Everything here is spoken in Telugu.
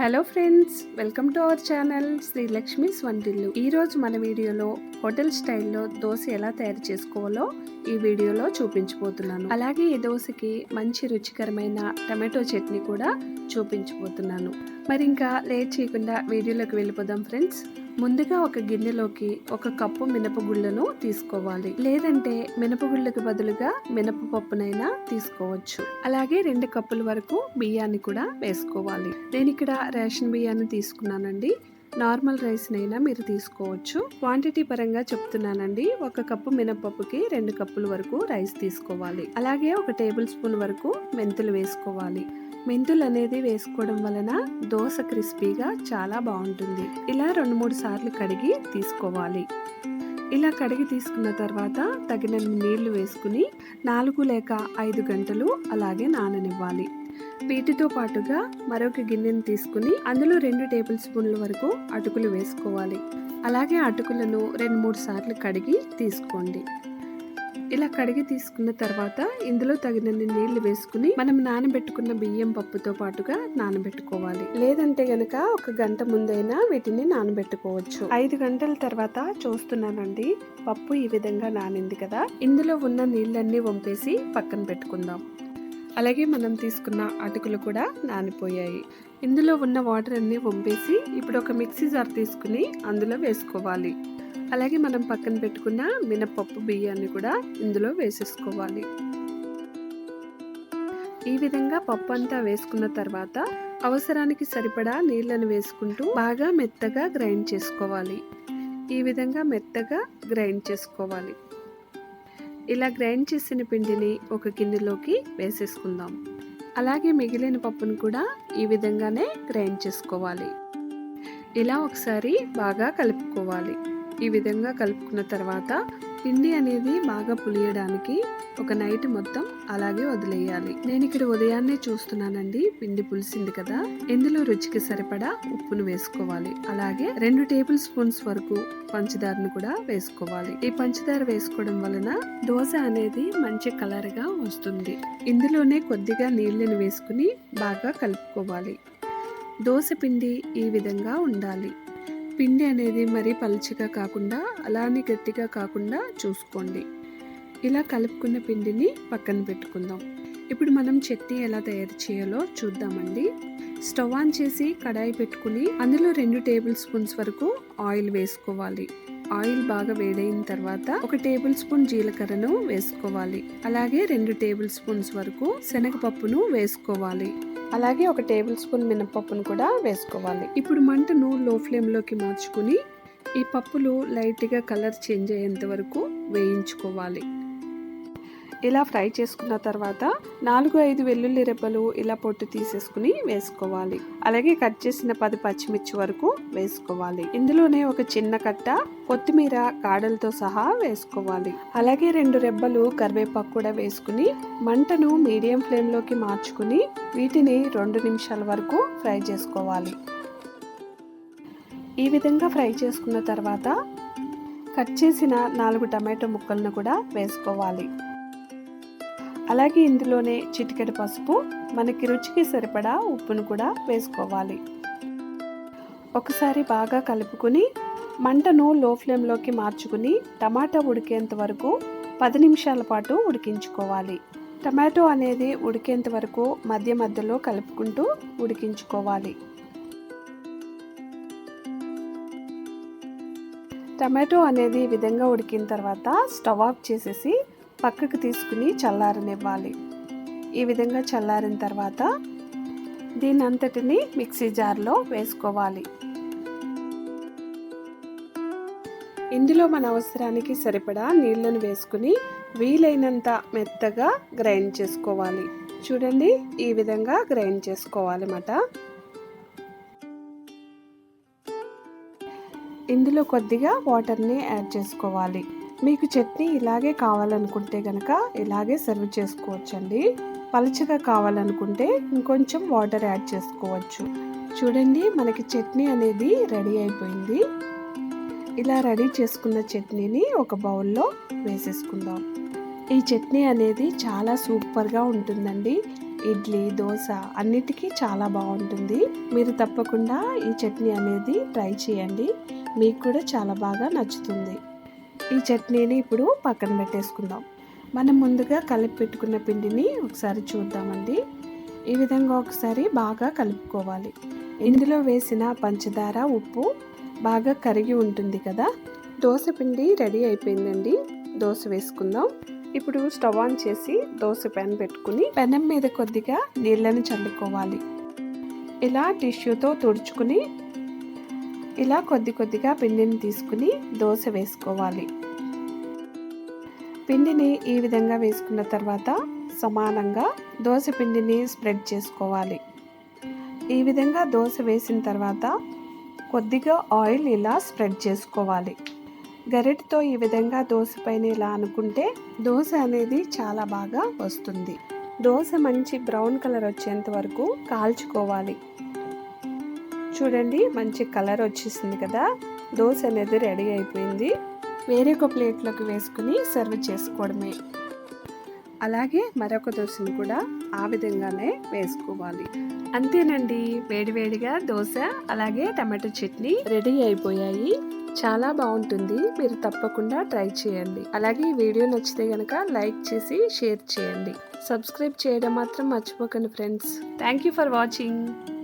Hello friends welcome to our channel Srilakshmi వంటిల్లు ఈరోజు మన వీడియోలో హోటల్ స్టైల్లో దోశ ఎలా తయారు చేసుకోవాలో ఈ వీడియోలో చూపించబోతున్నాను. అలాగే ఈ దోశకి మంచి రుచికరమైన టమాటో చట్నీ కూడా చూపించబోతున్నాను. మరి ఇంకా లేట్ చేయకుండా వీడియోలోకి వెళ్ళిపోదాం ఫ్రెండ్స్ ముందుగా ఒక గిన్నెలోకి ఒక కప్పు మినపగుళ్ళను తీసుకోవాలి. లేదంటే మినపగుళ్ళకు బదులుగా మినపప్పునైనా తీసుకోవచ్చు. అలాగే రెండు కప్పుల వరకు బియ్యాన్ని కూడా వేసుకోవాలి. నేను ఇక్కడ రేషన్ బియ్యాన్ని తీసుకున్నానండి. నార్మల్ రైస్నైనా మీరు తీసుకోవచ్చు. క్వాంటిటీ పరంగా చెప్తున్నానండి. ఒక కప్పు మినపప్పుకి రెండు కప్పుల వరకు రైస్ తీసుకోవాలి. అలాగే ఒక టేబుల్ స్పూన్ వరకు మెంతులు వేసుకోవాలి. మెంతులు అనేది వేసుకోవడం వలన దోశ క్రిస్పీగా చాలా బాగుంటుంది. ఇలా రెండు మూడు సార్లు కడిగి తీసుకోవాలి. ఇలా కడిగి తీసుకున్న తర్వాత తగినన్ని నీళ్ళు వేసుకుని నాలుగు లేక ఐదు గంటలు అలాగే నాననివ్వాలి. వీటితో పాటుగా మరొక గిన్నెను తీసుకుని అందులో రెండు టేబుల్ స్పూన్ల వరకు అటుకులు వేసుకోవాలి. అలాగే అటుకులను రెండు మూడు సార్లు కడిగి తీసుకోండి. ఇలా కడిగి తీసుకున్న తర్వాత ఇందులో తగినన్ని నీళ్ళు వేసుకుని మనం నానబెట్టుకున్న బియ్యం పప్పుతో పాటుగా నానబెట్టుకోవాలి. లేదంటే గనక ఒక గంట ముందైనా వీటిని నానబెట్టుకోవచ్చు. ఐదు గంటల తర్వాత చూస్తున్నానండి పప్పు ఈ విధంగా నానింది కదా. ఇందులో ఉన్న నీళ్ళన్నీ వంపేసి పక్కన పెట్టుకుందాం. అలాగే మనం తీసుకున్న అటుకులు కూడా నానిపోయాయి. ఇందులో ఉన్న వాటర్ అన్ని వంపేసి ఇప్పుడు ఒక మిక్సీ జార్ తీసుకుని అందులో వేసుకోవాలి. అలాగే మనం పక్కన పెట్టుకున్న మినపప్పు బియ్యాన్ని కూడా ఇందులో వేసేసుకోవాలి. ఈ విధంగా పప్పు అంతా వేసుకున్న తర్వాత అవసరానికి సరిపడా నీళ్ళను వేసుకుంటూ బాగా మెత్తగా గ్రైండ్ చేసుకోవాలి. ఈ విధంగా మెత్తగా గ్రైండ్ చేసుకోవాలి. ఇలా గ్రైండ్ చేసిన పిండిని ఒక గిన్నెలోకి వేసేసుకుందాం. అలాగే మిగిలిన పప్పును కూడా ఈ విధంగానే గ్రైండ్ చేసుకోవాలి. ఇలా ఒకసారి బాగా కలుపుకోవాలి. ఈ విధంగా కలుపుకున్న తర్వాత పిండి అనేది బాగా పులియడానికి ఒక నైట్ మొత్తం అలాగే వదిలేయాలి. నేను ఇక్కడ ఉదయాన్నే చూస్తున్నానండి పిండి పులిసింది కదా. ఇందులో రుచికి సరిపడా ఉప్పును వేసుకోవాలి. అలాగే రెండు టేబుల్ స్పూన్స్ వరకు పంచదారను కూడా వేసుకోవాలి. ఈ పంచదార వేసుకోవడం వలన దోశ అనేది మంచి కలర్గా వస్తుంది. ఇందులోనే కొద్దిగా నీళ్ళను వేసుకుని బాగా కలుపుకోవాలి. దోశ పిండి ఈ విధంగా ఉండాలి. పిండి అనేది మరీ పలుచగా కాకుండా అలానే గట్టిగా కాకుండా చూసుకోండి. ఇలా కలుపుకున్న పిండిని పక్కన పెట్టుకుందాం. ఇప్పుడు మనం చట్నీ ఎలా తయారు చేయాలో చూద్దామండి. స్టవ్ ఆన్ చేసి కడాయి పెట్టుకుని అందులో రెండు టేబుల్ స్పూన్స్ వరకు ఆయిల్ వేసుకోవాలి. ఆయిల్ బాగా వేడైన తర్వాత ఒక టేబుల్ స్పూన్ జీలకర్రను వేసుకోవాలి. అలాగే రెండు టేబుల్ స్పూన్స్ వరకు శనగపప్పును వేసుకోవాలి. అలాగే ఒక టేబుల్ స్పూన్ మినపప్పును కూడా వేసుకోవాలి. ఇప్పుడు మంటను లో ఫ్లేమ్లోకి మార్చుకుని ఈ పప్పులు లైట్గా కలర్ చేంజ్ అయ్యేంత వరకు వేయించుకోవాలి. ఇలా ఫ్రై చేసుకున్న తర్వాత నాలుగు ఐదు వెల్లుల్లి రెబ్బలు ఇలా పొట్టు తీసేసుకుని వేసుకోవాలి. అలాగే కట్ చేసిన పది పచ్చిమిర్చి వరకు వేసుకోవాలి. ఇందులోనే ఒక చిన్న కట్ట కొత్తిమీర కాడలతో సహా వేసుకోవాలి. అలాగే రెండు రెబ్బలు కరివేపాకు కూడా వేసుకుని మంటను మీడియం ఫ్లేమ్లోకి మార్చుకుని వీటిని రెండు నిమిషాల వరకు ఫ్రై చేసుకోవాలి. ఈ విధంగా ఫ్రై చేసుకున్న తర్వాత కట్ చేసిన నాలుగు టమాటో ముక్కలను కూడా వేసుకోవాలి. అలాగే ఇందులోనే చిటికెడు పసుపు మనకి రుచికి సరిపడా ఉప్పును కూడా వేసుకోవాలి. ఒకసారి బాగా కలుపుకుని మంటను లో ఫ్లేమ్లోకి మార్చుకుని టమాటా ఉడికేంత వరకు పది నిమిషాల పాటు ఉడికించుకోవాలి. టమాటో అనేది ఉడికేంత వరకు మధ్య మధ్యలో కలుపుకుంటూ ఉడికించుకోవాలి. టమాటో అనేది ఈ విధంగా ఉడికిన తర్వాత స్టవ్ ఆఫ్ చేసేసి పక్కకు తీసుకుని చల్లారనివ్వాలి. ఈ విధంగా చల్లారిన తర్వాత దీని అంతటిని మిక్సీ జార్లో వేసుకోవాలి. ఇందులో మన అవసరానికి సరిపడా నీళ్ళను వేసుకుని వీలైనంత మెత్తగా గ్రైండ్ చేసుకోవాలి. చూడండి ఈ విధంగా గ్రైండ్ చేసుకోవాలన్నమాట. ఇందులో కొద్దిగా వాటర్ని యాడ్ చేసుకోవాలి. మీకు చట్నీ ఇలాగే కావాలనుకుంటే కనుక ఇలాగే సర్వ్ చేసుకోవచ్చండి. పలచగా కావాలనుకుంటే ఇంకొంచెం వాటర్ యాడ్ చేసుకోవచ్చు. చూడండి మనకి చట్నీ అనేది రెడీ అయిపోయింది. ఇలా రెడీ చేసుకున్న చట్నీని ఒక బౌల్లో వేసేసుకుందాం. ఈ చట్నీ అనేది చాలా సూపర్గా ఉంటుందండి. ఇడ్లీ దోశ అన్నిటికీ చాలా బాగుంటుంది. మీరు తప్పకుండా ఈ చట్నీ అనేది ట్రై చేయండి. మీకు కూడా చాలా బాగా నచ్చుతుంది. ఈ చట్నీని ఇప్పుడు పక్కన పెట్టేసుకుందాం. మనం ముందుగా కలిపి పెట్టుకున్న పిండిని ఒకసారి చూద్దామండి. ఈ విధంగా ఒకసారి బాగా కలుపుకోవాలి. ఇందులో వేసిన పంచదార ఉప్పు బాగా కరిగి ఉంటుంది కదా. దోశ పిండి రెడీ అయిపోయిందండి. దోశ వేసుకుందాం. ఇప్పుడు స్టవ్ ఆన్ చేసి దోశ పెన్ పెట్టుకుని పెనం మీద కొద్దిగా నీళ్ళని చల్లుకోవాలి. ఇలా టిష్యూతో తుడుచుకుని ఇలా కొద్ది కొద్దిగా పిండిని తీసుకుని దోశ వేసుకోవాలి. పిండిని ఈ విధంగా వేసుకున్న తర్వాత సమానంగా దోశ పిండిని స్ప్రెడ్ చేసుకోవాలి. ఈ విధంగా దోశ వేసిన తర్వాత కొద్దిగా ఆయిల్ ఇలా స్ప్రెడ్ చేసుకోవాలి. గరిటతో ఈ విధంగా దోశ పైన ఇలా అనుకుంటే దోశ అనేది చాలా బాగా వస్తుంది. దోశ మంచి బ్రౌన్ కలర్ వచ్చేంత వరకు కాల్చుకోవాలి. చూడండి మంచి కలర్ వచ్చేసింది కదా. దోశ అనేది రెడీ అయిపోయింది. వేరే ఒక ప్లేట్లోకి వేసుకుని సర్వ్ చేసుకోవడమే. అలాగే మరొక దోశను కూడా ఆ విధంగానే వేసుకోవాలి. అంతేనండి వేడివేడిగా దోశ అలాగే టమాటో చట్నీ రెడీ అయిపోయాయి. చాలా బాగుంటుంది. మీరు తప్పకుండా ట్రై చేయండి. అలాగే ఈ వీడియో నచ్చితే కనుక లైక్ చేసి షేర్ చేయండి. సబ్స్క్రైబ్ చేయడం మాత్రం మర్చిపోకండి friends. Thank you for watching.